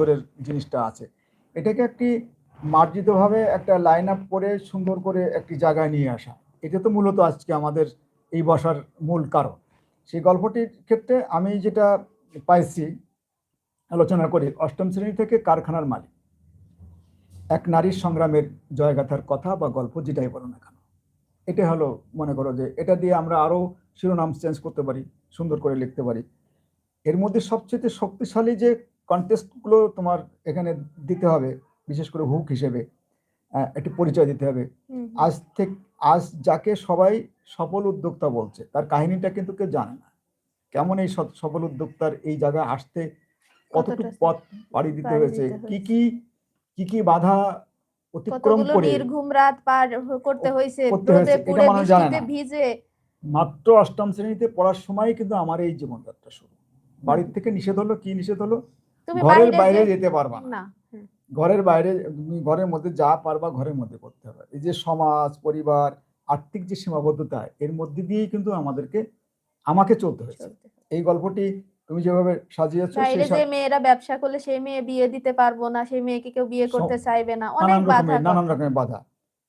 ভিতরের জিনিসটা আছে। এটাকে একটি মার্জিতভাবে একটা লাইন আপ করে সুন্দর করে একটি জায়গায় নিয়ে আসা। এটা তো মূলত আজকে আমাদের এই বসার মূল কারণ। সেই গল্পটির ক্ষেত্রে আমি যেটা পাইছি, আলোচনা করি, অষ্টম শ্রেণি থেকে কারখানার মালিক। এক নারীর সংগ্রামের জয়গাথার কথা বা গল্প যেটাই বলো না কেন। এটা হলো, মনে করো যে এটা দিয়ে আমরা আরও শিরোনাম চেঞ্জ করতে পারি, সুন্দর করে লিখতে পারি। এর মধ্যে সবচেয়ে শক্তিশালী যে কন্টেস্টগুলো তোমার এখানে দিতে হবে বিশেষ করে হুক হিসেবে একটি পরিচয় দিতে হবে। আজ থেকে আজ যাকে সবাই সফল উদ্যোক্তা বলছে তার কাহিনীটা কিন্তু কেউ জানে না। কেমন এই সফল উদ্যোক্তার এই জায়গায় আসতে কতটুকু পথ পাড়ি দিতে হয়েছে কি কি কি কি বাধা অতিক্রম করে নির্ঘুম রাত পার করতে হয়েছে এটা পুড়ে বৃষ্টিতে। ভিজে। মাত্র অষ্টম শ্রেণীতে পড়ার সময় কিন্তু আমার এই জীবনযাত্রা শুরু। বাড়ির থেকে নিষেধ হলো কি নিষেধ হলো? তুমি ঘরের বাইরে যেতে পারবা না। ঘরের বাইরে তুমি ঘরের মধ্যে যা পারবা ঘরের মধ্যে করতে হবে। এই যে সমাজ পরিবার আর্থিক যে সীমাবদ্ধতা এর মধ্যে দিয়েই কিন্তু আমাদেরকে আমাকে চলতে হয়েছে। এই গল্পটি তুমি যেভাবে সাজিয়েছো বাইরে সেই যে মেয়েরা ব্যবসা করলে সেই মেয়ে বিয়ে দিতে পারব না সেই মেয়েকে কেউ বিয়ে করতে চাইবে না। অনেক বাধা নানান রকমের বাধা।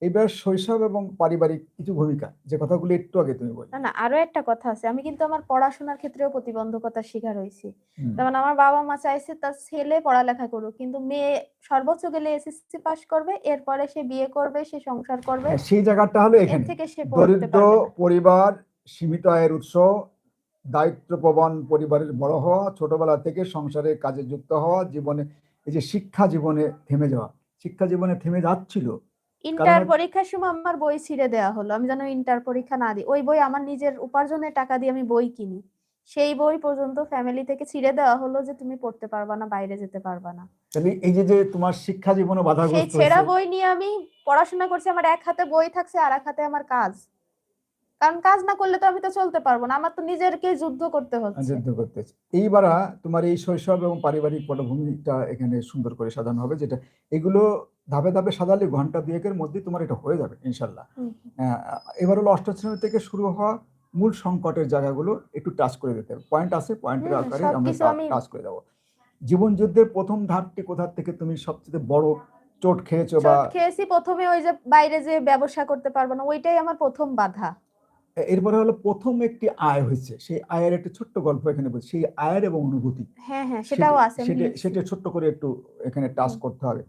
এবার শৈশব এবং পারিবারিক কিছু ভূমিকা যে কথাগুলো একটু আগে তুমি বলি না না আরও একটা কথা আছে। আমি কিন্তু আমার পড়াশোনার ক্ষেত্রেও প্রতিবন্ধকতার শিকার হয়েছি। যেমন আমার বাবা মা চাইছে তার ছেলে পড়ালেখা করুক কিন্তু মেয়ে সর্বোচ্চ গেলে এসএসসি পাস করবে এরপরে সে বিয়ে করবে সে সংসার করবে। হ্যাঁ, সেই জায়গাটা হলো এখানে। থেকে সে দরিদ্র পরিবার সীমিত আয়ের উৎস দায়িত্বপ্রবণ পরিবারের বড় হওয়া ছোটবেলা থেকে সংসারের কাজে যুক্ত হওয়া জীবনে এই যে শিক্ষা জীবনে থেমে যাওয়া শিক্ষা জীবনে থেমে যাচ্ছিল ইন্টার পরীক্ষার সময় আমার বই ছিঁড়ে দেওয়া হলো। আমি যেন ইন্টার পরীক্ষা না দিই। ওই বই আমার নিজের উপার্জনের টাকা দিয়ে আমি বই কিনি। সেই বই পর্যন্ত ফ্যামিলি থেকে ছিঁড়ে দেওয়া হলো যে তুমি পড়তে পারবা না বাইরে যেতে পারবা না। তাহলে এই যে যে তোমার শিক্ষা জীবনে সেই বাধাগ্রস্ত ছেঁড়া হয়েছে, বই নিয়ে আমি পড়াশোনা করছি। আমার এক হাতে বই থাকছে আর এক হাতে আমার কাজ। কারণ কাজ না করলে তো আমি তো চলতে পারব না আমার তো নিজেরকে যুদ্ধ করতে হচ্ছে। যুদ্ধ করতেছে এইবার তোমার এই শৈশব এবং পারিবারিক পটভূমিটা এখানে সুন্দর করে সাজানো হবে যেটা এগুলো ধাপে ধাপে সাজালে ঘণ্টা দুয়েকের মধ্যে তোমার এটা হয়ে যাবে ইনশাল্লাহ। এবার হলো অষ্টম শ্রেণি থেকে শুরু হওয়া মূল সংকটের জায়গাগুলো একটু টাচ করে দিতে হবে। পয়েন্ট আছে পয়েন্টের আকারে আমরা টাচ করে দেবো। জীবন যুদ্ধের প্রথম ধাপটি কোথা থেকে তুমি সবচেয়ে বড় চোট খেয়েছো বা খেয়েছি প্রথমে ওই যে বাইরে যে ব্যবসা করতে পারব না ওইটাই আমার প্রথম বাধা। এরপরে হলো প্রথম একটি আয় হয়েছে। সেই আয়ের একটা ছোট্ট গল্প এখানে বলছি। সেই আয়ের এবং অনুভূতি। হ্যাঁ হ্যাঁ সেটাও সেটা- আছে। সেটা সেটা ছোট্ট করে একটু এখানে টাচ করতে হবে।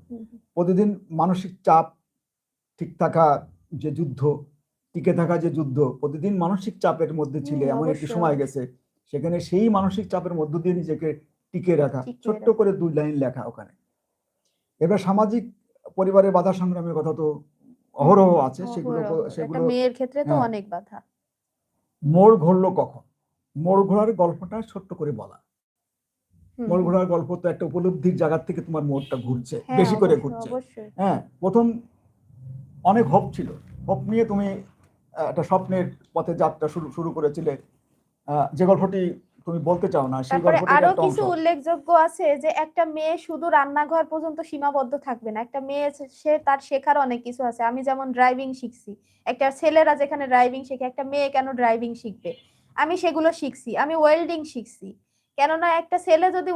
প্রতিদিন মানসিক চাপ ঠিক থাকা যে যুদ্ধ টিকে থাকা যে যুদ্ধ প্রতিদিন মানসিক চাপের মধ্যে ছিলে। এমন একটি সময় গেছে সেখানে সেই মানসিক চাপের মধ্য দিয়ে নিজেকে টিকে রাখা ছোট্ট করে দুই লাইন লেখা ওখানে। এবার সামাজিক পরিবারের বাধা সংগ্রামের কথা তো অহরহ আছে সেগুলো সেগুলো মেয়ের ক্ষেত্রে তো হ্যাঁ। অনেক বাধা। মোড় ঘুরলো কখন? মোড় ঘোরার গল্পটা ছোট্ট করে বলা। মোড়। ঘোরার গল্প তো একটা উপলব্ধির জায়গা থেকে তোমার মোড়টা ঘুরছে হ্যাঁ, বেশি করে ঘুরছে। হ্যাঁ প্রথম অনেক হোপ ছিল। হোপ নিয়ে তুমি একটা স্বপ্নের পথে যাত্রা শুরু শুরু করেছিলে। আহ, যে গল্পটি তুমি বলতে চাও না সেই তারপরে আরও কিছু উল্লেখযোগ্য আছে যে একটা মেয়ে শুধু রান্নাঘর পর্যন্ত সীমাবদ্ধ থাকবে না একটা মেয়ে সে- তার শেখার অনেক কিছু আছে। আমি যেমন ড্রাইভিং শিখছি একটা ছেলেরা যেখানে ড্রাইভিং শেখে একটা মেয়ে কেন ড্রাইভিং শিখবে? আমি সেগুলো শিখছি আমি ওয়েল্ডিং শিখছি। কেননা একটা ছেলে যদি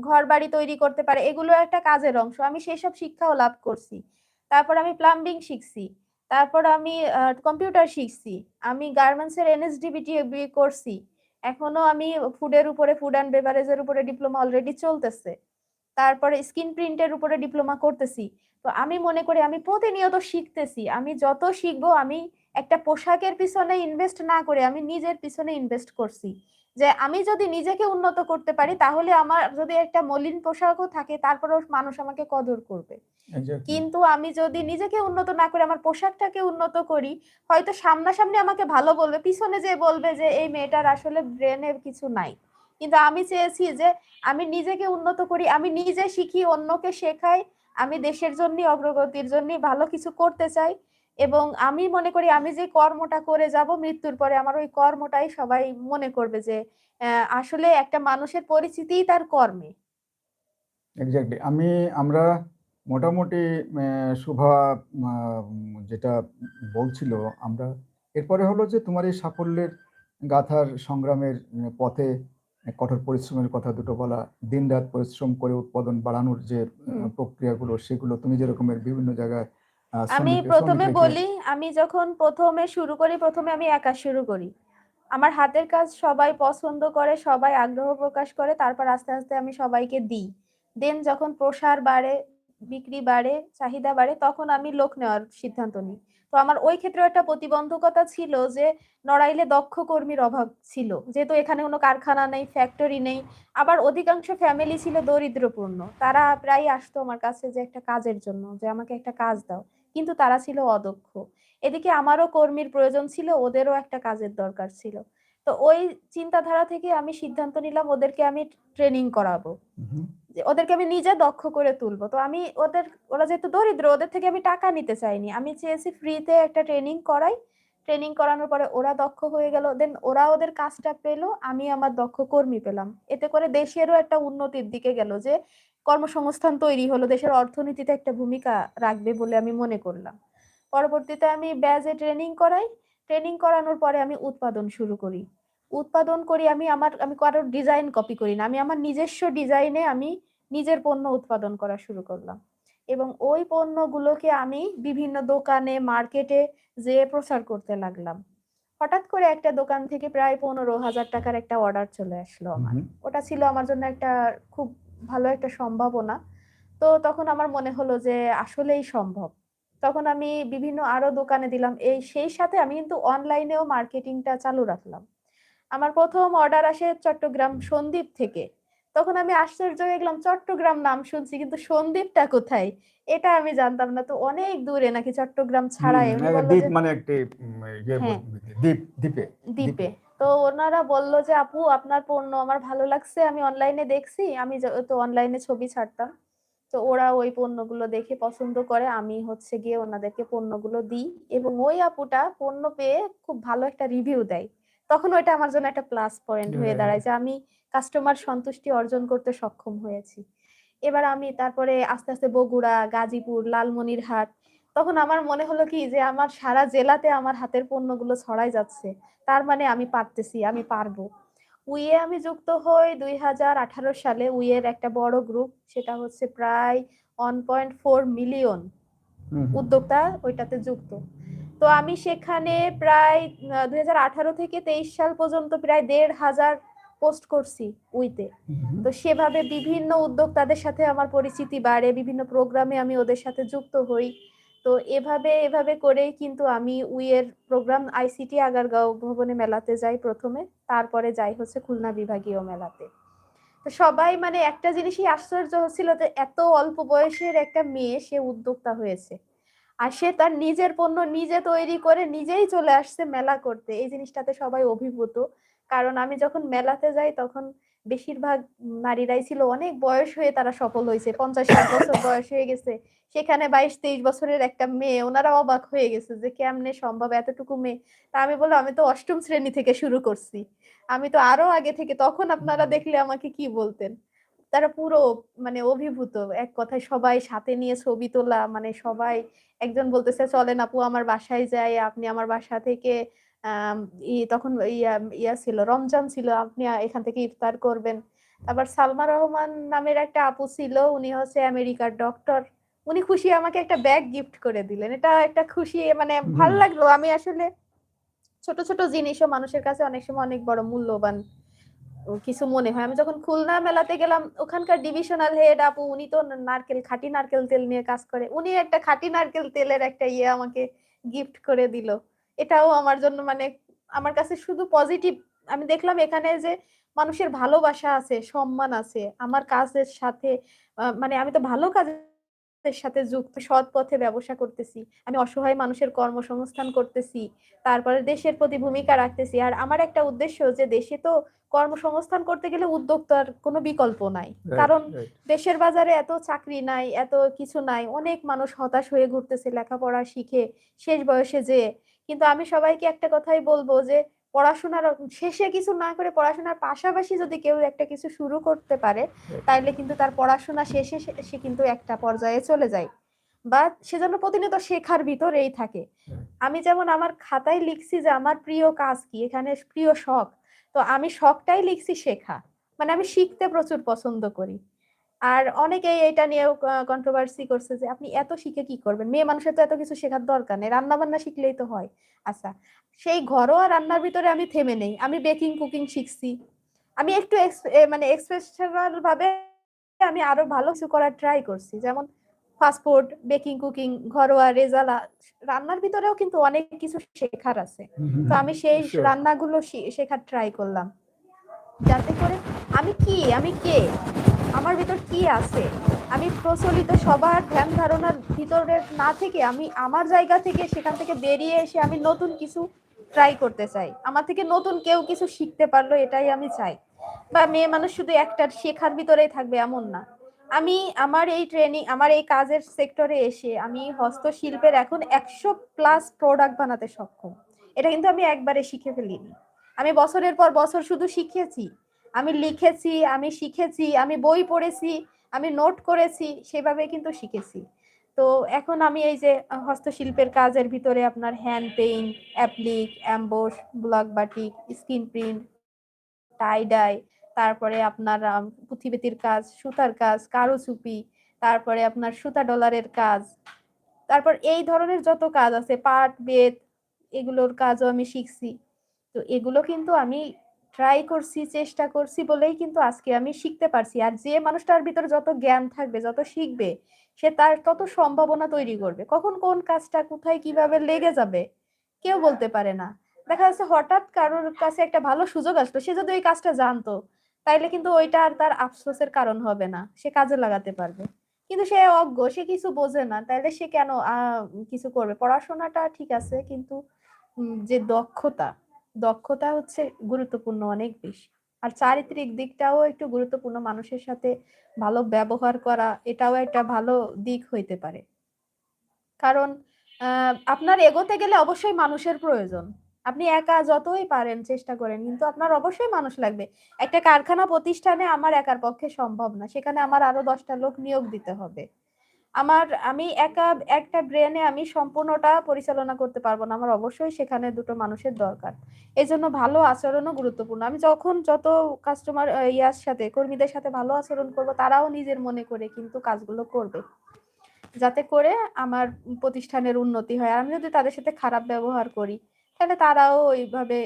ঘর বাড়ি তৈরি করতে পারে এগুলো একটা কাজের অংশ। আমি সেসব শিক্ষাও লাভ করছি। তারপর আমি প্লাম্বিং শিখছি তারপর আমি কম্পিউটার শিখছি আমি গার্মেন্টস এর এনএসডিবিটি করছি। এখনও আমি ফুডের উপরে ফুড অ্যান্ড বেভারেজের উপরে ডিপ্লোমা অলরেডি চলতেছে। তারপরে স্কিন প্রিন্টের উপরে ডিপ্লোমা করতেছি। তো আমি মনে করি আমি প্রতিনিয়ত শিখতেছি। আমি যত শিখব, আমি একটা পোশাকের পিছনে ইনভেস্ট না করে আমি নিজের পিছনে ইনভেস্ট করছি। যে আমি যদি নিজেকে উন্নত করতে পারি তাহলে আমার যদি একটা মলিন পোশাকও থাকে তারপরেও মানুষ আমাকে কদর করবে। কিন্তু আমি যদি নিজেকে উন্নত না করে আমার পোশাকটাকে উন্নত করি হয়তো সামনাসামনি আমাকে ভালো বলবে পিছনে যে বলবে যে এই মেয়েটার আসলে ব্রেনের কিছু নাই। কিন্তু আমি চেয়েছি যে আমি নিজেকে উন্নত করি আমি নিজে শিখি অন্যকে শেখাই আমি দেশের জন্য অগ্রগতির জন্য ভালো কিছু করতে চাই। এবং আমি মনে করি আমি যে কর্মটা করে যাব মৃত্যুর পরে আমার ওই কর্মটাই সবাই মনে করবে যে আসলে একটা মানুষের পরিচিতিই তার কর্মে। এক্স্যাক্টলি আমি আমরা মোটামুটি শুভা যেটা বলছিল আমরা এরপরে হলো যে তোমার এই সাফল্যের গাথার সংগ্রামের পথে কঠোর পরিশ্রমের কথা দুটো বলা দিনরাত পরিশ্রম করে উৎপাদন বাড়ানোর যে প্রক্রিয়াগুলো সেগুলো তুমি যেরকমের বিভিন্ন জায়গায় আমি প্রথমে বলি আমি যখন প্রথমে শুরু করি প্রথমে আমি একা শুরু করি। আমার হাতের কাজ সবাই পছন্দ করে সবাই আগ্রহ প্রকাশ করে তারপর আস্তে আস্তে আমি সবাইকে দিই। দেন যখন প্রসার বাড়ে বিক্রি বাড়ে চাহিদা বাড়ে তখন আমি লোক নেওয়ার সিদ্ধান্ত নিই। তো আমার ওই ক্ষেত্রে একটা প্রতিবন্ধকতা ছিল যে নড়াইলে দক্ষ কর্মীর অভাব ছিল। যেহেতু এখানে কোনো কারখানা নেই ফ্যাক্টরি নেই আবার অধিকাংশ ফ্যামিলি ছিল দরিদ্রপূর্ণ। তারা প্রায় আসতো আমার কাছে যে একটা কাজের জন্য যে আমাকে একটা কাজ দাও। কিন্তু তারা ছিল অদক্ষ। এদিকে আমারও কর্মীর প্রয়োজন ছিল ওদেরও একটা কাজের দরকার ছিল। তো ওই চিন্তাধারা থেকে আমি সিদ্ধান্ত নিলাম ওদেরকে আমি ট্রেনিং করাবো। ওদেরকে আমি নিজে দক্ষ করে তুলবো। তো আমি ওদের ওরা যেহেতু দরিদ্র ওদের থেকে আমি টাকা নিতে চাইনি। আমি চেয়েছি ফ্রিতে একটা ট্রেনিং করাই। ট্রেনিং করানোর পরে ওরা দক্ষ হয়ে গেল দেন ওরা ওদের কাজটা পেল, আমি আমার দক্ষ কর্মী পেলাম। এতে করে দেশেরও একটা উন্নতির দিকে গেল যে কর্মসংস্থান তৈরি হলো, দেশের অর্থনীতিতে একটা ভূমিকা রাখবে বলে আমি মনে করলাম। পরবর্তীতে আমি ব্যাজে ট্রেনিং করাই ট্রেনিং করানোর পরে আমি উৎপাদন শুরু করি। উৎপাদন করি, আমি আমার, আমি কারোর ডিজাইন কপি করি না, আমি আমার নিজস্ব ডিজাইনে আমি নিজের পণ্য উৎপাদন করা শুরু করলাম। এবং ওই পণ্যগুলোকে আমি বিভিন্ন দোকানে মার্কেটে যেয়ে প্রচার করতে লাগলাম। হঠাৎ করে একটা দোকান থেকে প্রায় পনেরো হাজার টাকার একটা অর্ডার চলে আসলো আমার। ওটা ছিল আমার জন্য একটা খুব ভালো একটা সম্ভাবনা। তো তখন আমার মনে হলো যে আসলেই সম্ভব। তখন আমি বিভিন্ন আরও দোকানে দিলাম। এই সেই সাথে আমি কিন্তু অনলাইনেও মার্কেটিংটা চালু রাখলাম। আমার প্রথম অর্ডার আসে চট্টগ্রাম সন্দ্বীপ থেকে। তখন আমি আশ্চর্য হয়ে গেলাম চট্টগ্রাম নাম শুনছি কিন্তু সন্দীপটা কোথায়? এটা আমি জানতাম না তো অনেক দূরে নাকি চট্টগ্রাম ছাড়াই বলল দ্বীপ মানে একটি ইয়ে হ্যাঁ। দ্বীপ দ্বীপে দ্বীপে। তো ওনারা বলল যে আপু আপনার পণ্য আমার ভালো লাগছে আমি অনলাইনে দেখছি আমি তো অনলাইনে ছবি ছাড়তাম। তো ওরা ওই পণ্যগুলো দেখে পছন্দ করে আমি হচ্ছে গিয়ে ওনাদেরকে পণ্যগুলো দিই এবং ওই আপুটা পণ্য পেয়ে খুব ভালো একটা রিভিউ দেয়। তখন ওইটা আমার জন্য একটা প্লাস পয়েন্ট হয়ে হ্যাঁ। দাঁড়ায় যে আমি কাস্টমার সন্তুষ্টি অর্জন করতে সক্ষম হয়েছি। এবার আমি তারপরে আস্তে আস্তে বগুড়া গাজীপুর লালমনিরহাট তখন আমার মনে হলো কি যে আমার সারা জেলাতে আমার হাতের পণ্যগুলো ছড়াই যাচ্ছে। তার মানে আমি পারতেছি আমি পারব। উইয়ে আমি যুক্ত হই দুই হাজার আঠারো সালে। উইয়ের একটা বড় গ্রুপ সেটা হচ্ছে প্রায় ওয়ান পয়েন্ট ফোর মিলিয়ন উদ্যোক্তা ওইটাতে যুক্ত। তো আমি সেখানে প্রায় দুই হাজার আঠারো থেকে তেইশ সাল পর্যন্ত প্রায় দেড় হাজার পোস্ট করছি উইতে। তো সেভাবে বিভিন্ন উদ্যোক্তাদের সাথে আমার পরিচিতি বাড়ে বিভিন্ন প্রোগ্রামে আমি ওদের সাথে যুক্ত হই। তো এভাবে এভাবে করেই কিন্তু আমি উইয়ের প্রোগ্রাম আইসিটি আগারগাঁও ভবনে মেলাতে যাই প্রথমে তারপরে যাই হচ্ছে খুলনা বিভাগীয় মেলাতে। তো সবাই মানে একটা জিনিসই আশ্চর্য হচ্ছিল যে এত অল্প বয়সের একটা মেয়ে সে উদ্যোক্তা হয়েছে। আর সে তার নিজের পণ্য নিজে তৈরি করে নিজেই চলে আসছে মেলা করতে। এই জিনিসটাতে সবাই অভিভূত। কারণ আমি যখন মেলাতে যাই তখন বেশিরভাগ নারীরাই ছিল অনেক বয়স হয়ে তারা সফল হয়েছে। পঞ্চাশ ষাট বছর বয়স হয়ে গেছে। সেখানে বাইশ তেইশ বছরের একটা মেয়ে ওনারা অবাক হয়ে গেছে যে কেমনে সম্ভব এতটুকু মেয়ে? তা আমি বললাম আমি তো অষ্টম শ্রেণি থেকে শুরু করছি। আমি তো আরও আগে থেকে তখন আপনারা দেখলে আমাকে কি বলতেন? তারা পুরো মানে অভিভূত এক কথায় সবাই সাথে নিয়ে ছবি তোলা মানে সবাই একজন বলতেছে চলেন আপু আমার বাসায় যাই আপনি আমার বাসা থেকে তখন ইয়া ইয়া ছিল রমজান ছিল আপনি এখান থেকে ইফতার করবেন। তারপর সালমা রহমান নামের একটা আপু ছিল উনি হচ্ছে আমেরিকার ডক্টর উনি খুশি আমাকে একটা ব্যাগ গিফট করে দিলেন। এটা একটা খুশি মানে ভালো লাগল। আমি আসলে ছোট ছোট জিনিসও মানুষের কাছে অনেক সময় অনেক বড় মূল্যবান কিছু মনে হয়। আমি যখন খুলনা মেলাতে গেলাম ওখানকার ডিভিশনাল হেড আপু উনি তো নারকেল খাঁটি নারকেল তেল নিয়ে কাজ করে। উনি একটা খাঁটি নারকেল তেলের একটা ইয়ে আমাকে গিফট করে দিল। এটাও আমার জন্য মানে আমার কাছে শুধু পজিটিভ আমি দেখলাম এখানে যে মানুষের ভালোবাসা আছে সম্মান আছে আমার কাজের সাথে মানে আমি তো ভালো কাজের সাথে যুক্ত সৎ পথে ব্যবসা করতেছি আমি অসহায় মানুষের কর্মসংস্থান করতেছি তারপরে দেশের প্রতি ভূমিকা রাখতেছি। আর আমার একটা উদ্দেশ্য যে দেশে তো কর্মসংস্থান করতে গেলে উদ্যোক্তার কোনো বিকল্প নাই। কারণ দেশের বাজারে এত চাকরি নাই এত কিছু নাই অনেক মানুষ হতাশ হয়ে ঘুরতেছে লেখাপড়া শিখে শেষ বয়সে যে কিন্তু আমি সবাইকে একটা কথাই বলব যে পড়াশোনার শেষে কিছু না করে পড়াশোনার পাশাপাশি যদি কেউ একটা কিছু শুরু করতে পারে তাহলে কিন্তু তার পড়াশোনা শেষে সে- কিন্তু একটা পর্যায়ে চলে যায়। বা সেজন্য প্রতিনিয়ত শেখার ভিতরেই থাকে। আমি যেমন আমার খাতায় লিখছি যে আমার প্রিয় কাজ কি? এখানে প্রিয় শখ। তো আমি শখটাই লিখছি শেখা। মানে আমি শিখতে প্রচুর পছন্দ করি। আর অনেকেই এটা নিয়েও কন্ট্রোভার্সি করছে যে, "আপনি এত শিখে কি করবেন? মেয়ে মানুষের তো এত কিছু শেখার দরকার নেই। রান্না-বান্না শিখলেই তো হয়।" আচ্ছা, সেই ঘরোয়া রান্নার ভিতরে আমি থেমে নেই। আমি বেকিং, কুকিং শিখছি। আমি একটু মানে এক্সপ্রেশনাল ভাবে আমি আরও ভালো কিছু করার ট্রাই করছি। যেমন ফাস্টফুড বেকিং, কুকিং, ঘরোয়া, রেজালা রান্নার ভিতরেও কিন্তু অনেক কিছু শেখার আছে। তো আমি সেই রান্নাগুলো শেখার ট্রাই করলাম। যাতে করে আমি কি? আমি কে? আমার ভিতর কি আছে? আমি প্রচলিত সবার ধ্যান ধারণার ভিতরে না থেকে আমি আমার জায়গা থেকে সেখান থেকে বেরিয়ে এসে আমি নতুন কিছু ট্রাই করতে চাই। আমার থেকে নতুন কেউ কিছু শিখতে পারল, এটাই আমি চাই। বা মেয়ে মানুষ শুধু একটা শেখার ভিতরেই থাকবে, এমন না। আমি আমার এই ট্রেনিং আমার এই কাজের সেক্টরে এসে আমি হস্তশিল্পের এখন ১০০ প্লাস প্রোডাক্ট বানাতে সক্ষম। এটা কিন্তু আমি একবারে শিখে ফেলিনি। আমি বছরের পর বছর শুধু শিখেছি। আমি লিখেছি, আমি শিখেছি, আমি বই পড়েছি, আমি নোট করেছি, সেভাবে কিন্তু শিখেছি। তো এখন আমি এই যে হস্তশিল্পের কাজের ভিতরে আপনার hand paint, applique, emboss block batik, screen print, tie dye, তারপরে আপনার পুঁথিবেতির কাজ, সুতার কাজ, কারুচুপি, তারপরে আপনার সুতা ডলারের কাজ। তারপর এই ধরনের যত কাজ আছে পাট, বেত এগুলোর কাজও আমি শিখছি। তো এগুলো কিন্তু আমি ট্রাই করছি, চেষ্টা করছি বলেই কিন্তু আজকে আমি শিখতে পারছি। আর যে মানুষটার ভিতরে যত জ্ঞান থাকবে, যত শিখবে, সে তার তত সম্ভাবনা তৈরি করবে। কখন কোন কাজটা কোথায় কীভাবে লেগে যাবে, কেউ বলতে পারে না। দেখা যাচ্ছে হঠাৎ কারোর কাছে একটা ভালো সুযোগ আসলো। সে যদি ওই কাজটা জানতো, তাইলে কিন্তু ওইটা আর তার আফসোসের কারণ হবে না। সে কাজে লাগাতে পারবে। কিন্তু সে অজ্ঞ, সে কিছু বোঝে না। তাইলে সে কেন কিছু করবে? পড়াশোনাটা ঠিক আছে কিন্তু যে দক্ষতা, দক্ষতা হচ্ছে গুরুত্বপূর্ণ অনেক বেশি। আর চারিত্রিক দিকটাও একটু গুরুত্বপূর্ণ। মানুষের সাথে ভালো ব্যবহার করা, এটাও একটা ভালো দিক হইতে পারে। কারণ আপনার এগোতে গেলে অবশ্যই মানুষের প্রয়োজন। আপনি একা যতই পারেন চেষ্টা করেন, কিন্তু আপনার অবশ্যই মানুষ লাগবে। একটা কারখানা প্রতিষ্ঠানে আমার একার পক্ষে সম্ভব না। সেখানে আমার আরও দশটা লোক নিয়োগ দিতে হবে। আমার আমি একা একটা ব্রেনে আমি সম্পূর্ণটা পরিচালনা করতে পারব না। আমার অবশ্যই সেখানে দুটো মানুষের দরকার। এই জন্য ভালো আচরণও গুরুত্বপূর্ণ। আমি যখন যত কাস্টমার ইয়ার সাথে কর্মীদের সাথে ভালো আচরণ করব তারাও নিজের মনে করে কিন্তু কাজগুলো করবে। যাতে করে আমার প্রতিষ্ঠানের উন্নতি হয়। আমি যদি তাদের সাথে খারাপ ব্যবহার করি, তাহলে তারাও ওইভাবে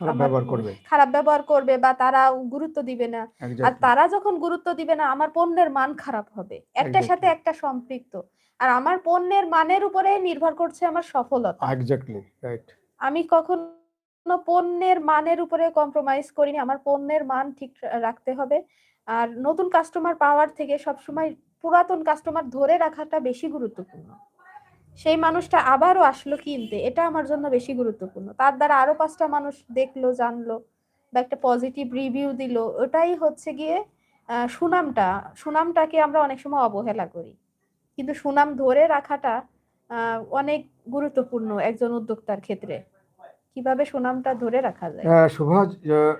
ব্যবহার করবে। খারাপ ব্যবহার করবে বা তারা গুরুত্ব দিবে না। আর তারা যখন গুরুত্ব দিবে না আমার পণ্যের মান খারাপ হবে। একটার সাথে একটা সম্পৃক্ত। আর আমার পণ্যের মানের উপরে নির্ভর করছে আমার সফলতা। রাইট। আমি কখনো পণ্যের মানের উপরে কম্প্রোমাইজ করিনি। আমার পণ্যের মান ঠিক রাখতে হবে। আর নতুন কাস্টমার পাওয়ার থেকে সবসময় পুরাতন কাস্টমার ধরে রাখাটা বেশি গুরুত্বপূর্ণ। সেই মানুষটা আবারও আসলো কিনতে, এটা আমার জন্য বেশি গুরুত্বপূর্ণ। তার দ্বারা আরও পাঁচটা মানুষ দেখল, জানলো বা একটা পজিটিভ রিভিউ দিল। ওটাই হচ্ছে গিয়ে সুনামটা। সুনামটাকে আমরা অনেক সময় অবহেলা করি। কিন্তু সুনাম ধরে রাখাটা অনেক গুরুত্বপূর্ণ একজন উদ্যোক্তার ক্ষেত্রে। কীভাবে সুনামটা ধরে রাখা যায়? আ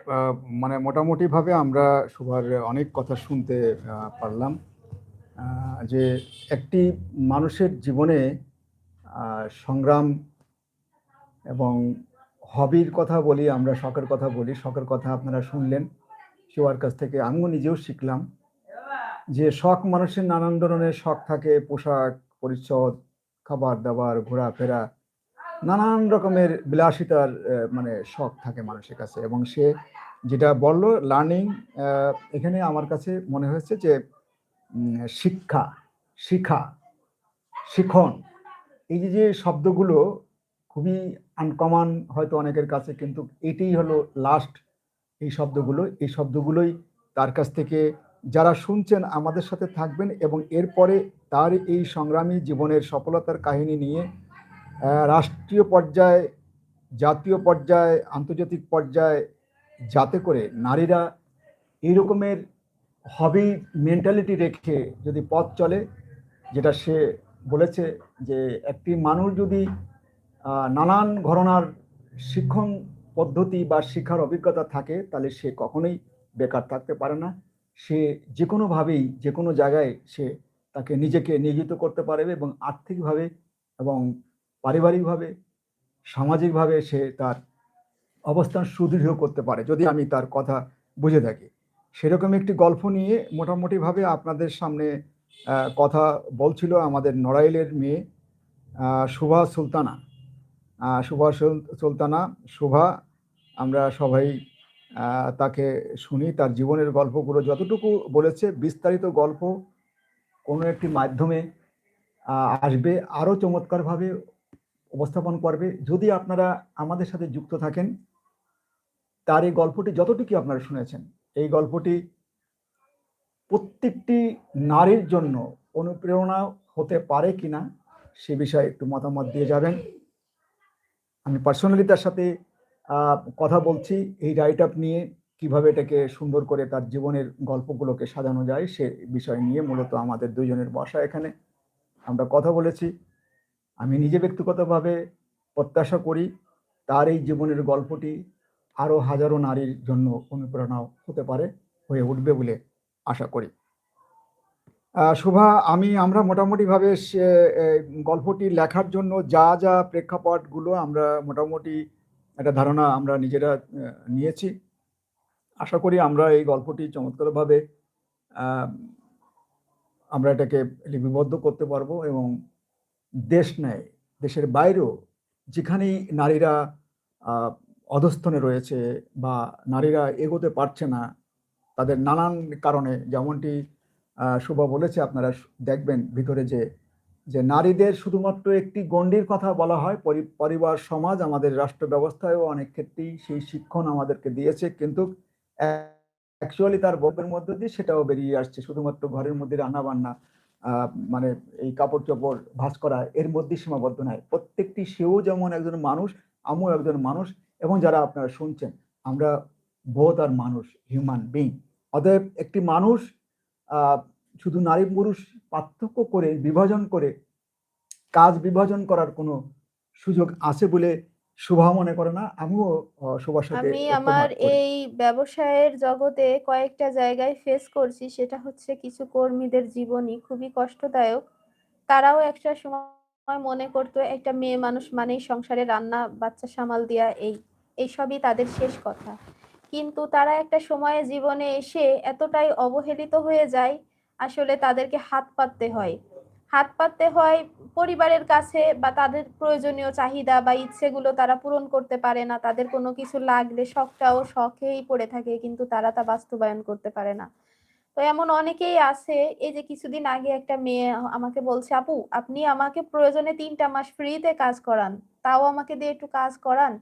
আ মানে মোটামুটিভাবে আমরা শুভার অনেক কথা শুনতে পারলাম। যে একটি মানুষের জীবনে সংগ্রাম এবং হবির কথা বলি, আমরা শখের কথা বলি। শখের কথা আপনারা শুনলেন শুভার কাছ থেকে। আমিও নিজেও শিখলাম যে শখ মানুষের নানান ধরনের শখ থাকে। পোশাক, পরিচ্ছদ, খাবার-দাবার, ঘোরাফেরা, নানান রকমের বিলাসিতার মানে শখ থাকে মানুষের কাছে এবং সে যেটা বলল লার্নিং এখানে আমার কাছে মনে হয়েছে যে শিক্ষা, শিখা, শিখন এই যে, যে শব্দগুলো খুবই আনকমন হয়তো অনেকের কাছে কিন্তু এটিই হলো লাস্ট এই শব্দগুলো। এই শব্দগুলোই তার কাছ থেকে যারা শুনছেন আমাদের সাথে থাকবেন এবং এরপরে তার এই সংগ্রামী জীবনের সফলতার কাহিনী নিয়ে রাষ্ট্রীয় পর্যায়ে, জাতীয় পর্যায়ে, আন্তর্জাতিক পর্যায়ে যাতে করে নারীরা এই রকমের হবি মেন্টালিটি রেখে যদি পথ চলে, যেটা সে বলেছে যে একটি মানুষ যদি নানান ঘরানার শিক্ষণ পদ্ধতি বা শিক্ষার অভিজ্ঞতা থাকে তাহলে সে কখনোই বেকার থাকতে পারে না। সে যে কোনোভাবেই যে কোনো জায়গায় সে তাকে নিজেকে নিয়োজিত করতে পারবে এবং আর্থিকভাবে এবং পারিবারিকভাবে, সামাজিকভাবে সে তার অবস্থান সুদৃঢ় করতে পারে যদি আমি তার কথা বুঝে থাকি। সেরকম একটি গল্প নিয়ে মোটামুটিভাবে আপনাদের সামনে কথা বলছিল আমাদের নড়াইলের মেয়ে শুভা সুলতানা। শুভা সুলতানা শুভা আমরা সবাই তাকে শুনি, তার জীবনের গল্পগুলো যতটুকু বলেছে, বিস্তারিত গল্প কোনো একটি মাধ্যমে আসবে, আরও চমৎকারভাবে উপস্থাপন করবে। যদি আপনারা আমাদের সাথে যুক্ত থাকেন, তার এই গল্পটি যতটুকু আপনারা শুনেছেন, এই গল্পটি প্রত্যেকটি নারীর জন্য অনুপ্রেরণা হতে পারে কিনা সে বিষয়ে একটু মতামত দিয়ে যাবেন। আমি পার্সোনালি তার সাথে কথা বলছি। এই রাইট আপ নিয়ে কীভাবে এটাকে সুন্দর করে তার জীবনের গল্পগুলোকে সাজানো যায় সে বিষয় নিয়ে মূলত আমাদের দুজনের বসা এখানে। আমরা কথা বলেছি। আমি নিজে ব্যক্তিগতভাবে প্রত্যাশা করি তার এই জীবনের গল্পটি আরও হাজারো নারীর জন্য অনুপ্রেরণা হতে পারে, হয়ে উঠবে বলে আশা করি। শুভা, আমি, আমরা মোটামুটিভাবে সে গল্পটি লেখার জন্য যা যা প্রেক্ষাপটগুলো আমরা মোটামুটি একটা ধারণা আমরা নিজেরা নিয়েছি। আশা করি আমরা এই গল্পটি চমৎকারভাবে আমরা এটাকে লিপিবদ্ধ করতে পারব এবং দেশ নেয় দেশের বাইরেও যেখানেই নারীরা অধস্থনে রয়েছে বা নারীরা এগোতে পারছে না তাদের নানান কারণে, যেমনটি শুভা বলেছে, আপনারা দেখবেন ভিতরে যে যে নারীদের শুধুমাত্র একটি গণ্ডির কথা বলা হয়, পরি- পরিবার, সমাজ, আমাদের রাষ্ট্র ব্যবস্থায়ও অনেক ক্ষেত্রেই সেই শিক্ষণ আমাদেরকে দিয়েছে, কিন্তু অ্যাকচুয়ালি তার বউয়ের মধ্যে দিয়ে সেটাও বেরিয়ে আসছে, শুধুমাত্র ঘরের মধ্যে রান্না বান্না মানে এই কাপড় চোপড় ভাঁজ করা, এর মধ্যে সীমাবদ্ধ নয় প্রত্যেকটি সেও যেমন একজন মানুষ, আমিও একজন মানুষ, এবং যারা আপনারা শুনছেন, আমরা বোধ আর মানুষ হিউম্যান বিং অতএব একটি মানুষ শুধু নারী পুরুষ পার্থক্য করে বিভাজন করে কাজ বিভাজন করার কোনো সুযোগ আছে বলে শুভা মনে করে না আমিও শুভার সাথে আমি আমার এই ব্যবসায়ের জগতে কয়েকটা জায়গায় ফেস করছি সেটা হচ্ছে কিছু কর্মীদের জীবনই খুবই কষ্টদায়ক। তারাও একটা সময় মনে করতো একটা মেয়ে মানুষ মানেই সংসারে রান্না বাচ্চা সামাল দেয়া এই এইসবই তাদের শেষ কথা। কিন্তু তারা একটা সময়ে জীবনে এসে এতটাই অবহেলিত হয়ে যায়, আসলে তাদেরকে হাত পাততে হয়। হাত পাততে হয় পরিবারের কাছে বা তাদের প্রয়োজনীয় চাহিদা বা ইচ্ছেগুলো তারা পূরণ করতে পারে না, তাদের কোনো কিছু লাগলে শখটাও শখেই পড়ে থাকে কিন্তু তারা তা বাস্তবায়ন করতে পারে না। তো এমন অনেকেই আছে, এই যে কিছুদিন আগে একটা মেয়ে আমাকে বলছে, আপু, আপনি আমাকে প্রয়োজনে তিনটা মাস ফ্রিতে কাজ করান, তাও আমাকে দিয়ে একটু কাজ করান।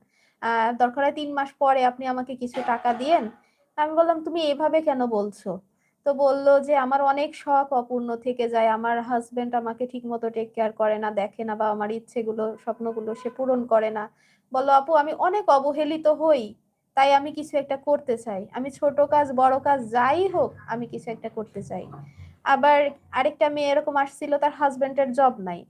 দরকার হয় তিন মাস পরে আপনি আমাকে কিছু টাকা দিয়েন। আমি বললাম, তুমি এভাবে কেন বলছো? তো বলল যে, আমার অনেক শখ অপূর্ণ থেকে যায়। আমার হাজবেন্ড আমাকে ঠিক মতো টেক কেয়ার করে না, দেখে না বা আমার ইচ্ছেগুলো, স্বপ্নগুলো সে পূরণ করে না। বলল, আপু, আমি অনেক অবহেলিত হই, তাই আমি কিছু একটা করতে চাই। আমি ছোট কাজ, বড় কাজ, যাই হোক, আমি কিছু একটা করতে চাই। আবার আরেকটা মেয়ে এরকম আসছিল, তার হাজবেন্ডের জব নাই।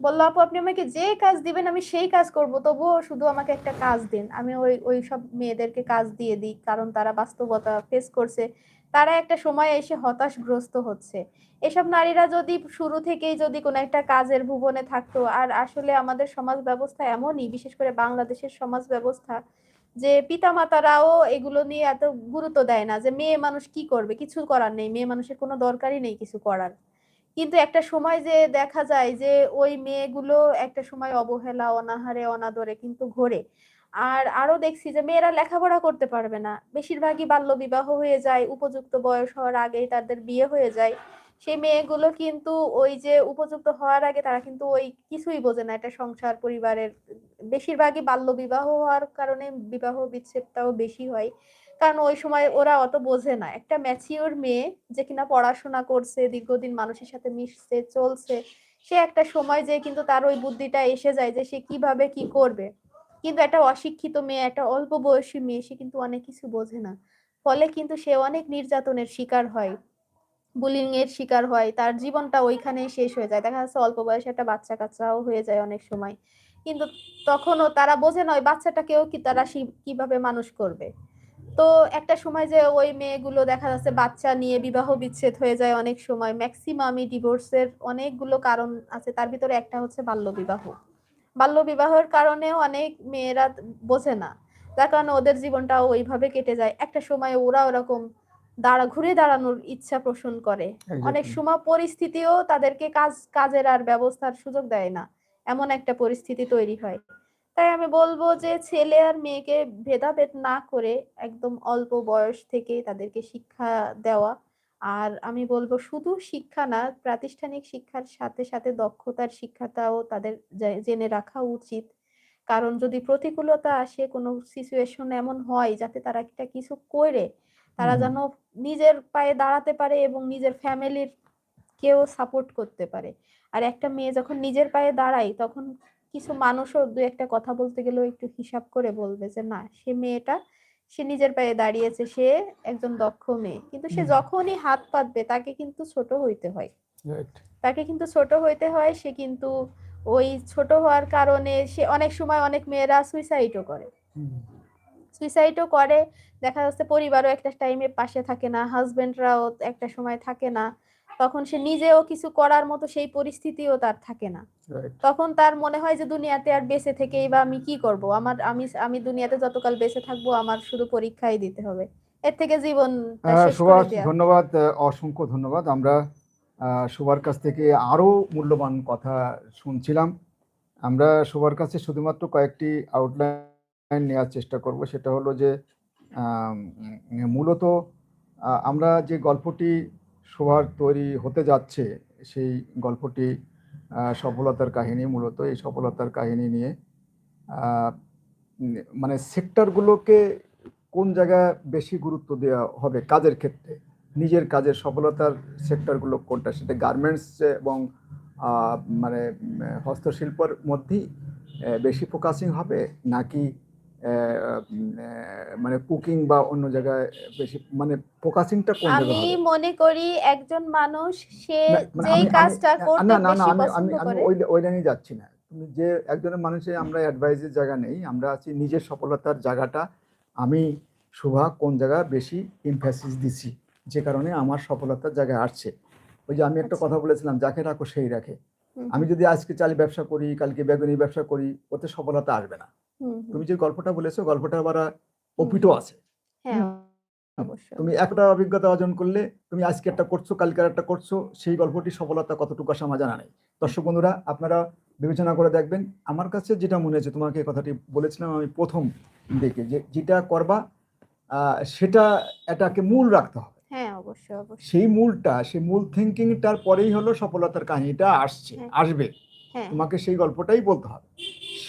বলল, আপু, আপনি আমাকে যে কাজ দিবেন, আমি সেই কাজ করব। তবুও শুধু আমাকে একটা কাজ দিন। আমি ওই ওই সব মেয়েদেরকে কাজ দিয়ে দিই, কারণ তারা বাস্তবতা ফেস করছে। তারা একটা সময় এসে হতাশগ্রস্ত হচ্ছে। এসব নারীরা যদি শুরু থেকেই যদি কোনো একটা কাজের ভুবনে থাকতো, আর আসলে আমাদের সমাজ ব্যবস্থা এমনই, বিশেষ করে বাংলাদেশের সমাজ ব্যবস্থা, যে পিতামাতারাও এগুলো নিয়ে এত গুরুত্ব দেয় না, যে মেয়ে মানুষ কি করবে? কিছু করার নেই। মেয়ে মানুষের কোনো দরকারই নেই কিছু করার। কিন্তু একটা সময় যে দেখা যায় যে ওই মেয়েগুলো একটা সময় অবহেলা, অনাহারে, অনাদরে কিন্তু ঘোরে। আর আরও দেখছি যে মেয়েরা লেখাপড়া করতে পারবে না। বেশিরভাগই বাল্য বিবাহ হয়ে যায়, উপযুক্ত বয়স হওয়ার আগেই তাদের বিয়ে হয়ে যায়। সেই মেয়েগুলো কিন্তু ওই যে উপযুক্ত হওয়ার আগে তারা কিন্তু ওই কিছুই বোঝে না। এটা সংসার, পরিবারের, বেশিরভাগই বাল্য বিবাহ হওয়ার কারণে বিবাহ বিচ্ছেদটাও বেশি হয়। কারণ ওই সময় ওরা অত বোঝে না। একটা ম্যাচিওর মেয়ে যে কিনা পড়াশোনা করছে, দীর্ঘদিন মানুষের সাথে মিশছে, চলছে, সে একটা সময় যে কিন্তু তার ওই বুদ্ধিটা এসে যায় যে সে কীভাবে কি করবে। কিন্তু একটা অশিক্ষিত মেয়ে, একটা অল্প বয়সী মেয়ে, সে কিন্তু অনেক কিছু বোঝে না। ফলে কিন্তু সে অনেক নির্যাতনের শিকার হয় বুলিং এর শিকার হয়, তার জীবনটা ওইখানেই শেষ হয়ে যায়। দেখা যাচ্ছে অল্প বয়সে একটা বাচ্চা কাচ্চাও হয়ে যায় অনেক সময়। কিন্তু তখনও তারা বোঝে না, ওই বাচ্চাটাকেও কি তারা কীভাবে মানুষ করবে। তো একটা সময় যে ওই মেয়েগুলো দেখা যাচ্ছে বাচ্চা নিয়ে বিবাহ বিচ্ছেদ হয়ে যায় অনেক সময়। ম্যাক্সিমামই ডিভোর্সের অনেকগুলো কারণ আছে তার ভিতরে একটা হচ্ছে বাল্য বিবাহ। বাল্য বিবাহের কারণেও অনেক মেয়েরা বোঝে না। যার কারণে ওদের জীবনটাও ওইভাবে কেটে যায়। একটা সময় ওরা ওরকম দাঁড়া ঘুরে দাঁড়ানোর ইচ্ছা পোষণ করে। অনেক সময় পরিস্থিতিও তাদেরকে কাজ কাজের আর ব্যবস্থার সুযোগ দেয় না। এমন একটা পরিস্থিতি তৈরি হয়। তাই আমি বলব যে ছেলে আর মেয়েকে ভেদাভেদ না করে একদম অল্প বয়স থেকে তাদেরকে শিক্ষা দেওয়া। আর আমি বলব শুধু শিক্ষা না প্রাতিষ্ঠানিক শিক্ষার সাথে সাথে দক্ষতার শিক্ষাটাও তাদের জেনে রাখা উচিত। কারণ যদি প্রতিকূলতা আসে কোনো সিচুয়েশন এমন হয় যাতে তারা একটা কিছু করে তারা যেন নিজের পায়ে দাঁড়াতে পারে এবং নিজের ফ্যামিলির কেও সাপোর্ট করতে পারে। আর একটা মেয়ে যখন নিজের পায়ে দাঁড়ায় তখন কিছু মানুষও দু একটা কথা বলতে গেলেও একটু হিসাব করে বলবে যে না সে মেয়েটা সে নিজের পায়ে দাঁড়িয়েছে সে একজন দক্ষ মেয়ে। কিন্তু সে যখনই হাত পাতবে তাকে কিন্তু ছোট হইতে হয়। তাকে কিন্তু ছোট হইতে হয় সে কিন্তু ওই ছোট হওয়ার কারণে সে অনেক সময় অনেক মেয়েরা সুইসাইডও করে। সুইসাইডও করে। দেখা যাচ্ছে পরিবারও একটা টাইমে পাশে থাকে না হাজবেন্ডরাও একটা সময় থাকে না। তখন সে নিজেও কিছু করার মতো সেই পরিস্থিতিও তার থাকে না। তখন তার মনে হয় যে দুনিয়াতে আর বেঁচে থেকেই বা আমি কি করব? আমার আমি আমি দুনিয়াতে যতকাল বেঁচে থাকব আমার শুধু পরীক্ষাই দিতে হবে। এর থেকে জীবন সুভাষ ধন্যবাদ অসংখ্য ধন্যবাদ। আমরা সুভার কাছ থেকে আরও মূল্যবান কথা শুনছিলাম। আমরা সুভার কাছে শুধুমাত্র কয়েকটি আউটলাইন নেওয়ার চেষ্টা করব। সেটা হলো যে মূলত আমরা যে গল্পটি সুভার তৈরি হতে যাচ্ছে, সেই গল্পটি সফলতার কাহিনী মূলত, এই সফলতার কাহিনী নিয়ে। মানে সেক্টরগুলোকে কোন জায়গায় বেশি গুরুত্ব দেওয়া হবে কাজের ক্ষেত্রে? নিজের কাজের সফলতার সেক্টরগুলো কোনটা? সেটা গার্মেন্টস এবং মানে হস্তশিল্পর মধ্যেই বেশি ফোকাসিং হবে নাকি মানে কুকিং বা অন্য জায়গায় বেশি মানে ফোকাসিংটা কোন জায়গায় হবে? মনে করি একজন মানুষ সে মানে যেই আমি আমি কাজটা করতে না না আমি আমি আমি ওই ওই লাইনে যাচ্ছি না। তুমি যে একজনের মানুষের আমরা অ্যাডভাইসের জায়গা নেই আমরা আছি নিজের সফলতার জায়গাটা। আমি শুভা কোন জায়গায় বেশি ইমফ্যাসিস দিছি? যে কারণে আমার সফলতার জায়গায় আসছে। ওই যে আমি একটা আচ্ছা। কথা বলেছিলাম যাকে রাখো সেই রাখে। আমি যদি আজকে চাল ব্যবসা করি কালকে বেগুনি ব্যবসা করি ওতে সফলতা আসবে না। তুমি যে গল্পটা বলেছ গল্পটা আবার অপিটও আছে। হ্যাঁ অবশ্যই তুমি একটা অভিজ্ঞতা অর্জন করলে তুমি আজকে একটা করছ কালকে একটা করছ সেই গল্পটি সফলতা কতটুকু আসে আমার জানা নেই। দর্শক বন্ধুরা আপনারা বিবেচনা করে দেখবেন আমার কাছে যেটা মনে হয়েছে তোমাকে কথাটি বলেছিলাম আমি প্রথম দিকে যে যেটা করবা সেটা এটাকে মূল রাখতে হবে। হ্যাঁ অবশ্যই অবশ্যই। সেই মূলটা সেই মূল থিঙ্কিংটার পরেই হলো সফলতার কাহিনীটা আসছে হ্যাঁ। আসবে। তোমাকে সেই গল্পটাই বলতে হবে।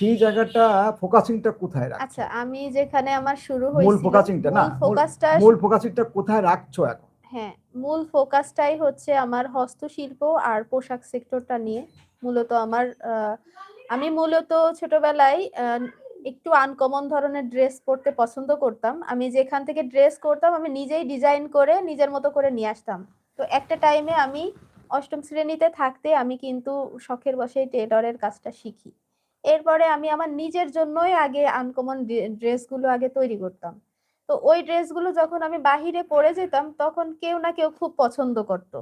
সেই জায়গাটা ফোকাসিংটা কোথায় রাখছো? আচ্ছা আমি যেখানে আমার শুরু মূল ফোকাসিংটা না? ফোকাসটা মূল ফোকাসিংটা কোথায় রাখছো এখন? হ্যাঁ মূল ফোকাসটাই হচ্ছে আমার হস্তশিল্প আর পোশাক সেক্টরটা নিয়ে। মূলত আমার আমি মূলত ছোটবেলায় একটু আনকমন ধরনের ড্রেস পরতে পছন্দ করতাম। আমি যেখান থেকে ড্রেস করতাম আমি নিজেই ডিজাইন করে নিজের মতো করে নিয়ে আসতাম। তো একটা টাইমে আমি অষ্টম শ্রেণীতে থাকতে আমি কিন্তু শখের বসেই টেলরের কাজটা শিখি। এরপরে আমি আমার নিজের জন্যই আগে আনকমন ড্রেসগুলো আগে তৈরি করতাম। তো ওই ড্রেসগুলো যখন আমি বাহিরে পরে যেতাম তখন কেউ না কেউ খুব পছন্দ করতো।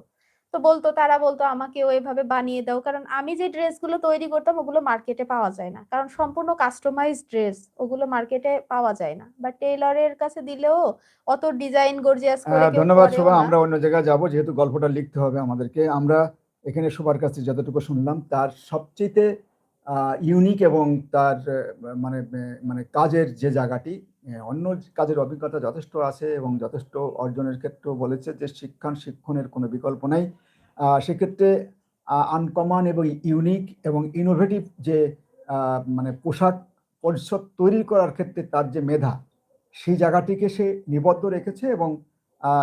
তো বলতো তারা বলতো আমাকে ওইভাবে বানিয়ে দাও। কারণ আমি যে ড্রেসগুলো তৈরি করতাম ওগুলো মার্কেটে পাওয়া যায় না। কারণ সম্পূর্ণ কাস্টমাইজ ড্রেস ওগুলো মার্কেটে পাওয়া যায় না। বা টেইলরের কাছে দিলেও অত ডিজাইন গর্জিয়াস করে ধন্যবাদ শোভা। আমরা অন্য জায়গায় যাব যেহেতু গল্পটা লিখতে হবে আমাদেরকে। আমরা এখানে শোভার কাছে যতটুকু শুনলাম তার সবচেয়ে ইউনিক এবং তার মানে মানে কাজের যে জায়গাটি অন্য কাজের অভিজ্ঞতা যথেষ্ট আছে এবং যথেষ্ট অর্জনের ক্ষেত্রেও বলেছে যে শিক্ষণ শিক্ষণের কোনো বিকল্প নাই। সেক্ষেত্রে আনকমন এবং ইউনিক এবং ইনোভেটিভ যে মানে পোশাক পরিচ্ছদ তৈরি করার ক্ষেত্রে তার যে মেধা, সেই জায়গাটিকে সে নিবদ্ধ রেখেছে এবং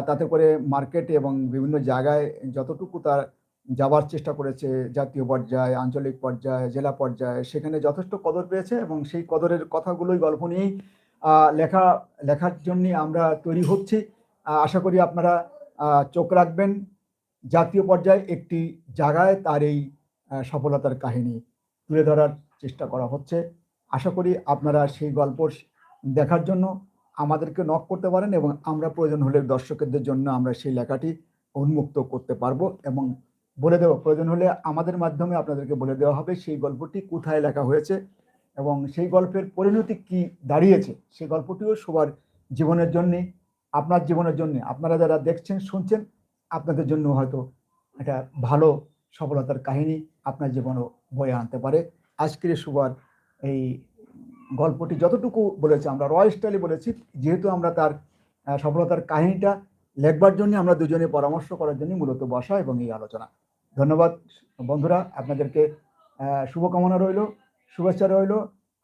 তাতে করে মার্কেটে এবং বিভিন্ন জায়গায় যতটুকু তার যাবার চেষ্টা করেছে জাতীয় পর্যায়ে, আঞ্চলিক পর্যায়ে, জেলা পর্যায়ে, সেখানে যথেষ্ট কদর পেয়েছে এবং সেই কদরের কথাগুলোই গল্প নিয়েই লেখা, লেখার জন্য আমরা তৈরি হচ্ছি। আশা করি আপনারা চোখ রাখবেন, জাতীয় পর্যায়ে একটি জায়গায় তার এই সফলতার কাহিনী তুলে ধরার চেষ্টা করা হচ্ছে। আশা করি আপনারা সেই গল্প দেখার জন্য আমাদেরকে নক করতে পারেন এবং আমরা প্রয়োজন হলে দর্শকদের জন্য আমরা সেই লেখাটি উন্মুক্ত করতে পারব এবং বলে দেওয়া প্রয়োজন হলে আমাদের মাধ্যমে আপনাদেরকে বলে দেওয়া হবে সেই গল্পটি কোথায় লেখা হয়েছে এবং সেই গল্পের পরিণতি কি দাঁড়িয়েছে। সেই গল্পটিও সবার জীবনের জন্যে, আপনার জীবনের জন্য। আপনারা যারা দেখছেন, শুনছেন, আপনাদের জন্য হয়তো এটা ভালো সফলতার কাহিনী আপনার জীবনও বয়ে আনতে পারে। আজকের সুবার এই গল্পটি যতটুকু বলেছি, আমরা রয় স্টাইলে বলেছি, যেহেতু আমরা তার সফলতার কাহিনীটা লেখবার জন্য আমরা দুজনে পরামর্শ করার জন্য মূলত বসা এবং এই আলোচনা। ধন্যবাদ বন্ধুরা, আপনাদেরকে শুভকামনা রইল, শুভেচ্ছা রইল।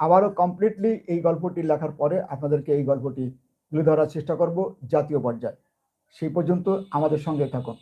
আবারও কমপ্লিটলি এই গল্পটি লেখার পরে আপনাদেরকে এই গল্পটি তুলে ধরার চেষ্টা করব জাতীয় পর্যায়ে। সেই পর্যন্ত আমাদের সঙ্গে থাকুন।